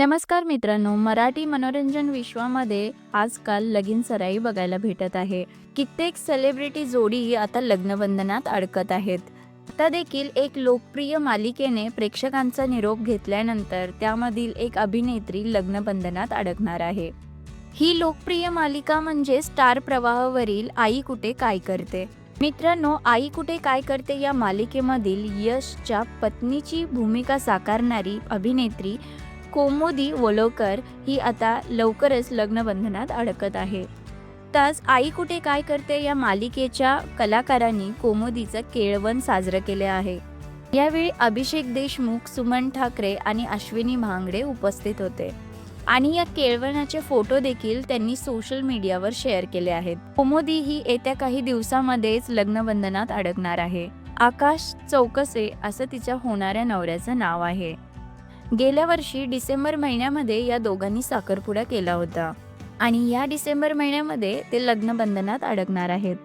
नमस्कार मित्रांनो मराठी मनोरंजन विश्वामध्ये आजकाल लगीन सराई बघायला भेटत आहे. कित्येक सेलिब्रिटी जोडी आता लग्नबंधनात अडकत आहेत. आता देखील एक लोकप्रिय मालिकेने प्रेक्षकांचा निरोप घेतल्यानंतर त्यामधील एक अभिनेत्री लग्नबंधनात अडकणार आहे. ही लोकप्रिय मालिका म्हणजे स्टार प्रवाहावरील आई कुठे काय करते? मित्रांनो आई कुठे काय करते या मालिकेमधील यशच्या पत्नीची भूमिका साकारणारी अभिनेत्री कोमोदी वलोकर ही आता लवकरच लग्नबंधनात अडकत आहे. तास आई कुठे काय करते या मालिकेच्या कलाकारांनी कोमोदीचं केळवण साजरं केले आहे. यावेळी अभिषेक देशमुख सुमन ठाकरे आणि अश्विनी भांगडे उपस्थित होते. आणि या केळवणाचे फोटो देखील त्यांनी सोशल मीडियावर शेअर केले आहेत. कोमोदी ही येत्या काही दिवसामध्येच लग्नबंधनात अडकणार आहे. आकाश चौकसे असं तिच्या होणाऱ्या नवऱ्याचं नाव आहे. गेल्या वर्षी डिसेंबर महिन्यामध्ये या दोघांनी साखरपुडा केला होता. आणि या डिसेंबर महिन्यामध्ये ते लग्नबंधनात अडकणार आहेत.